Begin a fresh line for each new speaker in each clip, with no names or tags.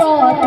কত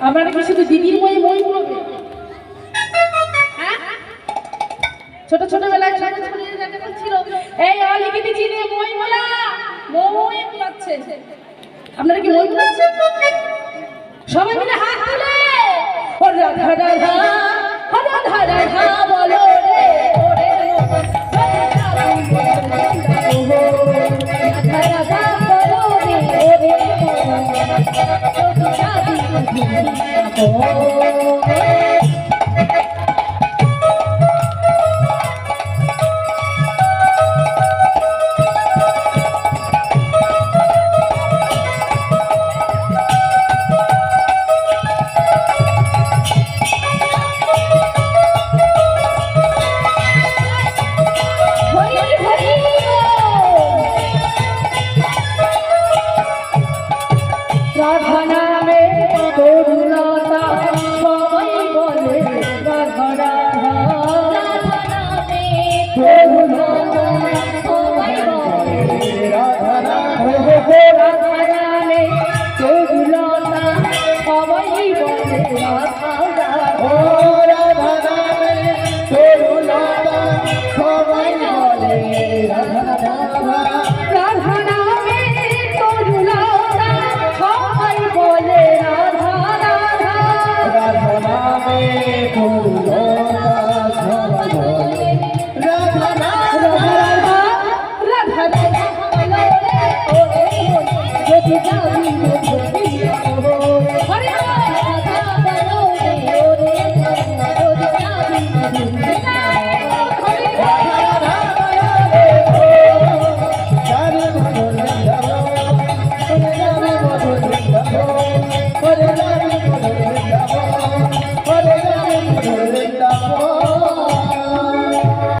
আপনারা কি শুধু দিদির বই বই হ্যাঁ? ছোট ছোট বেলায় ছোট ছোট ছিল এই অলিকে দিচ্ছি বই বলা বই বলাচ্ছে আপনারা কি বই বলাচ্ছেন সবাই মিলে হাত তুলে।
ও রাধা রাধা রাধা রাধা, বলো। Radhana ঘোড়া দাঁড়ালে তবুলতা সবাই বলে রাধা